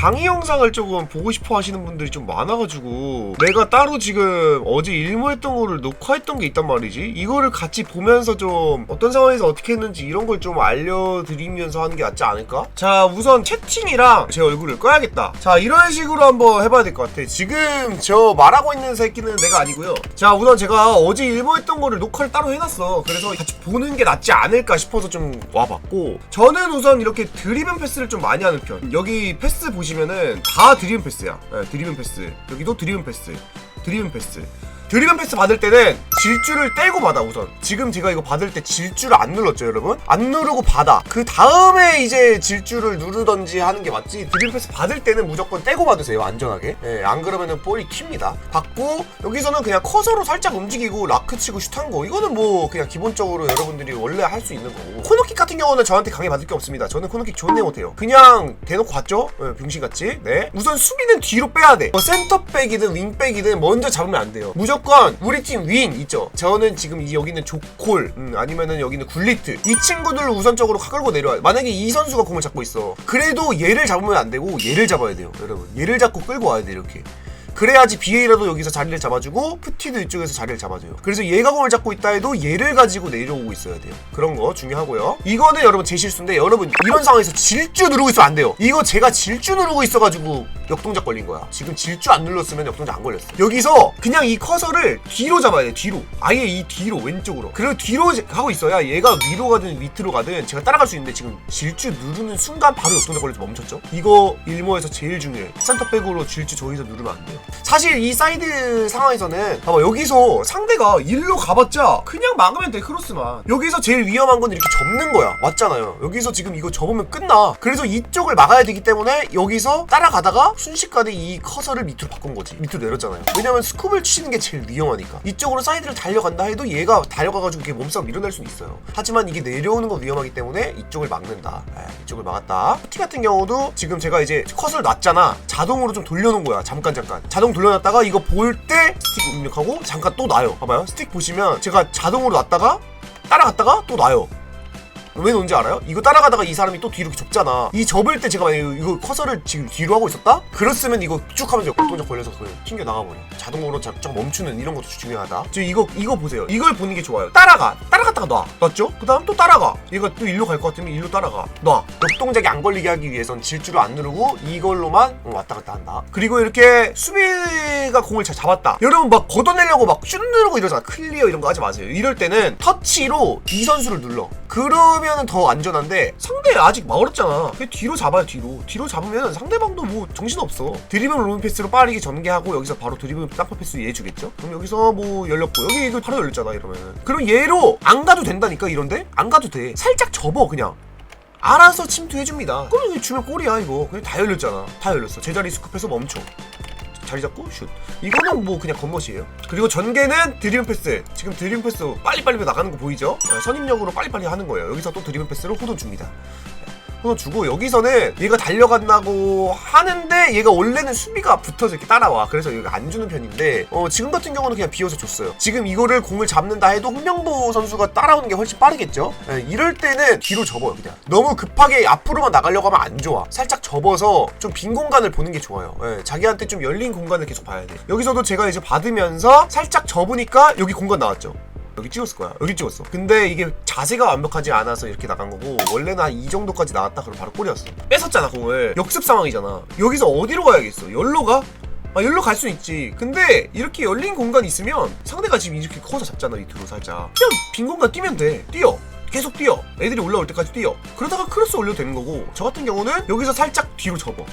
강의 영상을 조금 보고 싶어 하시는 분들이 좀 많아가지고 내가 따로 지금 어제 일모했던 거를 녹화했던 게 있단 말이지. 이거를 같이 보면서 좀 어떤 상황에서 어떻게 했는지 이런 걸 좀 알려드리면서 하는 게 낫지 않을까? 자 우선 채팅이랑 제 얼굴을 꺼야겠다. 자 이런 식으로 한번 해봐야 될 것 같아. 지금 저 말하고 있는 새끼는 내가 아니고요. 자 우선 제가 어제 일모했던 거를 녹화를 따로 해놨어. 그래서 같이 보는 게 낫지 않을까 싶어서 좀 와봤고 저는 우선 이렇게 드리븐 패스를 좀 많이 하는 편. 여기 패스 보시 면은 다 드리븐 패스야. 네, 드리븐 패스. 여기도 드리븐 패스. 드리븐 패스 드리븐 패스 받을 때는 질주를 떼고 받아 우선. 지금 제가 이거 받을 때 질주를 안 눌렀죠 여러분? 안 누르고 받아. 그 다음에 이제 질주를 누르던지 하는 게 맞지? 드리븐 패스 받을 때는 무조건 떼고 받으세요 안전하게. 예, 안 그러면은 볼이 튑니다. 받고 여기서는 그냥 커서로 살짝 움직이고 라크 치고 슛한 거. 이거는 뭐 그냥 기본적으로 여러분들이 원래 할 수 있는 거고. 코너킥 같은 경우는 저한테 강의 받을 게 없습니다. 저는 코너킥 존내 못해요. 그냥 대놓고 갔죠? 예, 병신같이? 네. 우선 수비는 뒤로 빼야 돼. 뭐 센터백이든 윙백이든 먼저 잡으면 안 돼요. 무조건 우리 팀 윈 있죠 저는 지금 이 여기 는 조콜 음, 아니면은 여기는 굴리트 이 친구들을 우선적으로 끌고 내려와요 만약에 이 선수가 공을 잡고 있어 그래도 얘를 잡으면 안 되고 얘를 잡아야 돼요 여러분 얘를 잡고 끌고 와야 돼 이렇게 그래야지 BA라도 여기서 자리를 잡아주고 푸티도 이쪽에서 자리를 잡아줘요. 그래서 얘가 공을 잡고 있다 해도 얘를 가지고 내려오고 있어야 돼요. 그런 거 중요하고요. 이거는 여러분 제 실수인데 여러분 이런 상황에서 질주 누르고 있으면 안 돼요. 이거 제가 질주 누르고 있어가지고 역동작 걸린 거야. 지금 질주 안 눌렀으면 역동작 안 걸렸어. 여기서 그냥 이 커서를 뒤로 잡아야 돼. 뒤로. 아예 이 뒤로 왼쪽으로. 그리고 뒤로 하고 있어야 얘가 위로 가든 밑으로 가든 제가 따라갈 수 있는데 지금 질주 누르는 순간 바로 역동작 걸려서 멈췄죠. 이거 일모에서 제일 중요해. 센터백으로 질주 저기서 누르면 안 돼요. 사실 이 사이드 상황에서는 봐봐 여기서 상대가 일로 가봤자 그냥 막으면 돼 크로스만 여기서 제일 위험한 건 이렇게 접는 거야 맞잖아요 여기서 지금 이거 접으면 끝나 그래서 이쪽을 막아야 되기 때문에 여기서 따라가다가 순식간에 이 커서를 밑으로 바꾼 거지. 밑으로 내렸잖아요. 왜냐면 스쿱을 치는 게 제일 위험하니까. 이쪽으로 사이드를 달려간다 해도 얘가 달려가가지고 이렇게 몸싸움 밀어낼 수는 있어요. 하지만 이게 내려오는 거 위험하기 때문에 이쪽을 막는다. 에, 이쪽을 막았다. 티 같은 경우도 지금 제가 이제 컷을 놨잖아. 자동으로 좀 돌려놓은 거야. 잠깐 잠깐. 자동 돌려놨다가 이거 볼 때 스틱 입력하고 잠깐 또 놔요. 봐봐요. 스틱 보시면 제가 자동으로 놨다가 따라갔다가 또 놔요 왜 놓은지 알아요? 이거 따라가다가 이 사람이 또 뒤로 접잖아. 이 접을 때 제가 만약에 이거 커서를 지금 뒤로 하고 있었다? 그랬으면 이거 쭉 하면서 역동작 걸려서 그냥 튕겨 나가버려. 자동으로 잠깐 멈추는 이런 것도 중요하다. 지금 이거 이거 보세요. 이걸 보는 게 좋아요. 따라가. 따라갔다가 놔. 놨죠? 그 다음 또 따라가. 얘가 또 일로 갈 것 같으면 일로 따라가. 놔. 역동작이 안 걸리게 하기 위해선 질주를 안 누르고 이걸로만 왔다 갔다 한다. 그리고 이렇게 수비가 공을 잘 잡았다. 여러분 막 걷어내려고 막 슛 누르고 이러잖아. 클리어 이런 거 하지 마세요. 이럴 때는 터치로 이 선수를 눌러. 그러면 은 더 안전한데 상대 아직 멀었잖아. 그냥 뒤로 잡아요 뒤로. 뒤로 잡으면 상대방도 뭐 정신 없어. 드리블 롱 패스로 빠르게 전개하고 여기서 바로 드리블 땅파 패스 얘 주겠죠? 그럼 여기서 뭐 열렸고 여기 이거 바로 열렸잖아 이러면은. 그럼 얘로 안 가도 된다니까 이런데 안 가도 돼. 살짝 접어 그냥. 알아서 침투해줍니다. 그럼 주면 골이야 이거. 그냥 다 열렸잖아. 다 열렸어. 제자리 스쿱해서 멈춰. 자리 잡고 슛. 이거는 뭐 그냥 겉멋이에요. 그리고 전개는 드리븐 패스. 지금 드리븐 패스 빨리빨리 나가는 거 보이죠? 어, 선입력으로 빨리빨리 하는 거예요. 여기서 또 드리븐 패스로 호돈 줍니다. 호돈 주고 여기서는 얘가 달려간다고 하는데 얘가 원래는 수비가 붙어서 이렇게 따라와. 그래서 얘가 안 주는 편인데 어, 지금 같은 경우는 그냥 비워서 줬어요. 지금 이거를 공을 잡는다 해도 홍명보 선수가 따라오는 게 훨씬 빠르겠죠? 예, 이럴 때는 뒤로 접어요 그냥. 너무 급하게 앞으로만 나가려고 하면 안 좋아. 살짝 접어서 좀 빈 공간을 보는 게 좋아요. 예, 자기한테 좀 열린 공간을 계속 봐야 돼. 여기서도 제가 이제 받으면서 살짝 접으니까 여기 공간 나왔죠. 여기 찍었을 거야. 여기 찍었어. 근데 이게 자세가 완벽하지 않아서 이렇게 나간 거고 원래는 한 이 정도까지 나왔다 그럼 바로 골이었어. 뺏었잖아 공을. 역습 상황이잖아. 여기서 어디로 가야겠어? 열로 가? 아 열로 갈 수 있지. 근데 이렇게 열린 공간 있으면 상대가 지금 이렇게 커서 잡잖아 밑으로 살짝. 그냥 빈 공간 뛰면 돼. 뛰어. 계속 뛰어. 애들이 올라올 때까지 뛰어. 그러다가 크로스 올려도 되는 거고 저 같은 경우는 여기서 살짝 뒤로 접어.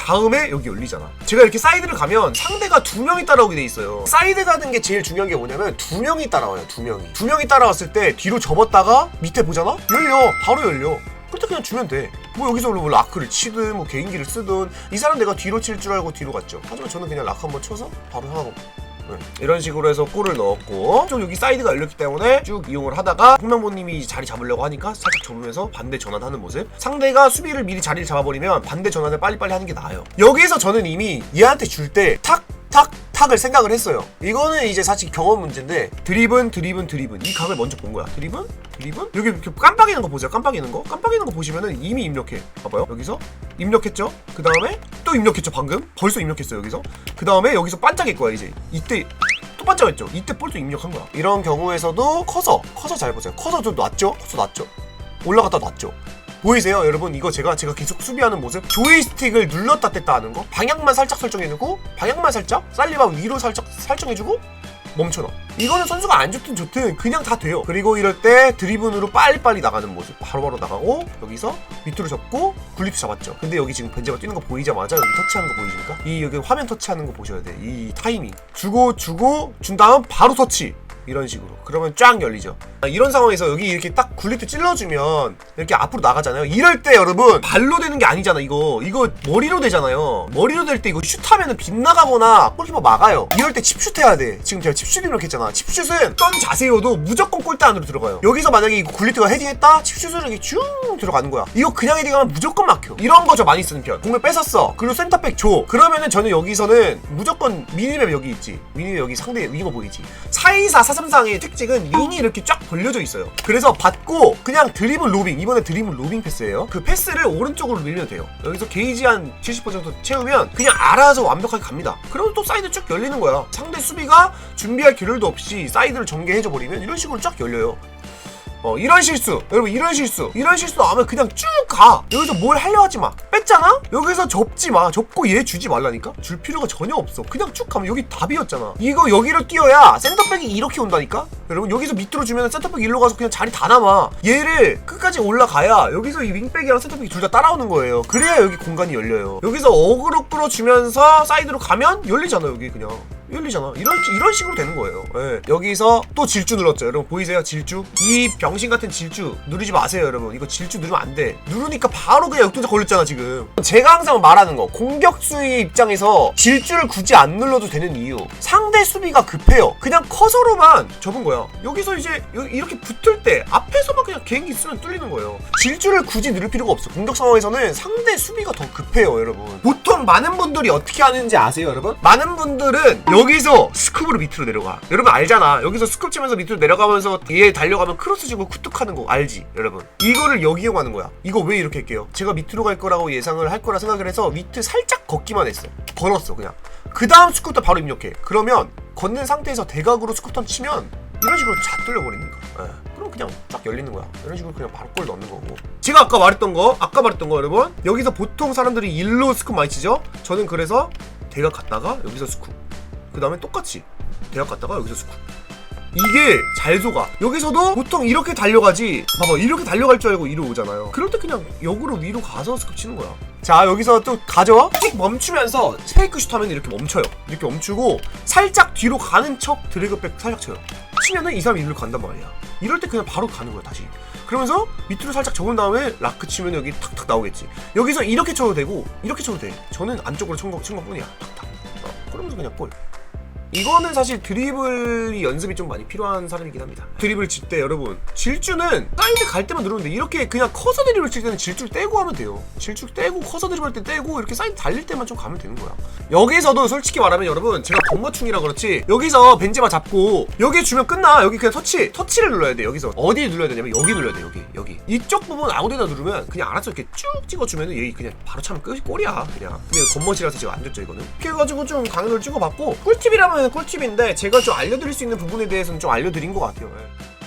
그 다음에 여기 열리잖아. 제가 이렇게 사이드를 가면 상대가 두 명이 따라오게 돼 있어요. 사이드 가는 게 제일 중요한 게 뭐냐면 두 명이 따라와요. 두 명이. 두 명이 따라왔을 때 뒤로 접었다가 밑에 보잖아? 열려. 바로 열려. 그럴 때 그냥 주면 돼. 뭐 여기서 뭐 라크를 치든 뭐 개인기를 쓰든 이 사람 내가 뒤로 칠 줄 알고 뒤로 갔죠. 하지만 저는 그냥 라크 한번 쳐서 바로 하고 네. 이런 식으로 해서 골을 넣었고 좀 여기 사이드가 열렸기 때문에 쭉 이용을 하다가 홍명보님이 자리 잡으려고 하니까 살짝 접으면서 반대 전환하는 모습 상대가 수비를 미리 자리를 잡아버리면 반대 전환을 빨리빨리 하는 게 나아요 여기서 저는 이미 얘한테 줄 때 탁 탁, 탁을 생각을 했어요. 이거는 이제 사실 경험 문제인데 드리븐, 드리븐, 드리븐 이 각을 먼저 본 거야. 드리븐, 드리븐 여기 이렇게 깜빡이는 거 보세요. 깜빡이는 거, 깜빡이는 거 보시면은 이미 입력해. 봐봐요. 여기서 입력했죠. 그 다음에 뚝또 입력했죠 방금 벌써 입력했어요 여기서 그 다음에 여기서 반짝일 거야 이제 이때 또 반짝했죠 이때 벌써 입력한 거야 이런 경우에서도 커서 커서 잘 보세요 커서 좀 놨죠 커서 놨죠 올라갔다 놨죠 보이세요 여러분? 이거 제가 제가 계속 수비하는 모습. 조이스틱을 눌렀다 뗐다 하는 거. 방향만 살짝 설정해주고 방향만 살짝 살리바 위로 살짝 설정해주고 멈춰놔. 이거는 선수가 안 좋든 좋든 그냥 다 돼요. 그리고 이럴 때 드리븐으로 빨리빨리 나가는 모습. 바로바로 나가고 여기서 밑으로 접고 굴리트 잡았죠. 근데 여기 지금 벤제가 뛰는 거 보이자마자 여기 터치하는 거 보이십니까? 이 여기 화면 터치하는 거 보셔야 돼이 타이밍. 주고 주고 준 다음 바로 터치 이런 식으로. 그러면 쫙 열리죠. 아, 이런 상황에서 여기 이렇게 딱 굴리트 찔러주면 이렇게 앞으로 나가잖아요. 이럴 때 여러분 발로 되는 게 아니잖아 이거. 이거 머리로 되잖아요. 머리로 될 때 이거 슛하면은 빗나가거나 골키퍼 막아요. 이럴 때 칩슛 해야 돼. 지금 제가 칩슛 이렇게 했잖아. 칩슛은 어떤 자세여도 무조건 골대 안으로 들어가요. 여기서 만약에 이거 굴리트가 헤딩했다? 칩슛으로 이렇게 쭉 들어가는 거야. 이거 그냥 헤딩하면 무조건 막혀. 이런 거 저 많이 쓰는 편. 공을 뺏었어. 그리고 센터백 줘. 그러면은 저는 여기서는 무조건 미니맵 여기 있지. 미니맵 여기 상대 윙어 보이지 424 433의 특징은 윙이 이렇게 쫙 벌려져 있어요. 그래서 받고 그냥 드리블 로빙 이번에 드리블 로빙 패스예요. 그 패스를 오른쪽으로 밀면 돼요. 여기서 게이지 한 70% 정도 채우면 그냥 알아서 완벽하게 갑니다. 그러면 또 사이드 쭉 열리는 거야. 상대 수비가 준비할 겨를도 없이 사이드를 전개해줘 버리면 이런 식으로 쫙 열려요 어 이런 실수. 여러분 이런 실수. 이런 실수 하면 그냥 쭉 가. 여기서 뭘 하려 하지 마. 뺐잖아? 여기서 접지 마. 접고 얘 주지 말라니까? 줄 필요가 전혀 없어. 그냥 쭉 가면 여기 답이었잖아. 이거 여기로 뛰어야 센터백이 이렇게 온다니까? 여러분 여기서 밑으로 주면 센터백 일로 가서 그냥 자리 다 남아. 얘를 끝까지 올라가야 여기서 이 윙백이랑 센터백이 둘 다 따라오는 거예요. 그래야 여기 공간이 열려요. 여기서 어그로 끌어주면서 사이드로 가면 열리잖아 여기 그냥 열리잖아. 이런 이런 식으로 되는 거예요. 예. 여기서 또 질주 눌렀죠. 여러분 보이세요? 질주. 이 병신 같은 질주 누르지 마세요, 여러분. 이거 질주 누르면 안 돼. 누르니까 바로 그냥 역동작 걸렸잖아, 지금. 제가 항상 말하는 거. 공격수의 입장에서 질주를 굳이 안 눌러도 되는 이유. 상대 수비가 급해요. 그냥 커서로만 접은 거야. 여기서 이제 여- 이렇게 붙을 때 앞에서만 그냥 개인기 쓰면 뚫리는 거예요. 질주를 굳이 누를 필요가 없어. 공격 상황에서는 상대 수비가 더 급해요, 여러분. 보통 많은 분들이 어떻게 하는지 아세요, 여러분? 많은 분들은 여기서 스쿱으로 밑으로 내려가. 여러분 알잖아. 여기서 스쿱 치면서 밑으로 내려가면서 얘 달려가면 크로스 주고 쿠뚝하는 거 알지, 여러분? 이거를 여기 이용하는 거야. 이거 왜 이렇게 할게요? 제가 밑으로 갈 거라고 예상을 할 거라 생각을 해서 밑을 살짝 걷기만 했어. 걸었어, 그냥. 그 다음 스쿠터 바로 입력해. 그러면 걷는 상태에서 대각으로 스쿠터 치면 이런 식으로 쫙 뚫려버리는 거야. 예. 그럼 그냥 쫙 열리는 거야. 이런 식으로 그냥 바로 골 넣는 거고. 제가 아까 말했던 거, 아까 말했던 거 여러분. 여기서 보통 사람들이 일로 스쿱 많이 치죠? 저는 그래서 대각 갔다가 여기서 스쿱. 그 다음에 똑같이 대각 갔다가 여기서 스쿱. 이게 잘 속아. 여기서도 보통 이렇게 달려가지. 봐봐, 이렇게 달려갈 줄 알고 이리로 오잖아요. 그럴 때 그냥 역으로 위로 가서 스쿱 치는 거야. 자, 여기서 또 가져. 띡 멈추면서 스페이크 슛 하면 이렇게 멈춰요. 이렇게 멈추고 살짝 뒤로 가는 척 드래그백 살짝 쳐요. 치면은 이 사람이 이리로 간단 말이야. 이럴 때 그냥 바로 가는 거야, 다시. 그러면서 밑으로 살짝 접은 다음에 라크 치면 여기 탁탁 나오겠지. 여기서 이렇게 쳐도 되고 이렇게 쳐도 돼. 저는 안쪽으로 친 것뿐이야. 탁탁. 어, 그러면서 그냥 골. 이거는 사실 드리블이 연습이 좀 많이 필요한 사람이긴 합니다. 드리블 칠 때 여러분 질주는 사이드 갈 때만 누르면 돼. 이렇게 그냥 커서 드리블 칠 때는 질주를 떼고 하면 돼요. 질주 떼고 커서 드리블 할때 떼고 이렇게 사이드 달릴 때만 좀 가면 되는 거야. 여기서도 솔직히 말하면 여러분 제가 건거충이라 그렇지 여기서 벤제마 잡고 여기 주면 끝나. 여기 그냥 터치 터치를 눌러야 돼. 여기서 어디 눌러야 되냐면 여기 눌러야 돼. 여기 여기 이쪽 부분 아무데나 누르면 그냥 알아서 이렇게 쭉 찍어주면은 얘 그냥 바로 차면 끝이 골이야 그냥. 근데 건머치라서 제가 안 줬죠 이거는. 이렇게 해가지고 좀 강연을 찍어봤고 꿀팁이라면 꿀팁인데 제가 좀 알려드릴 수 있는 부분에 대해서는 좀 알려드린 것 같아요. 예.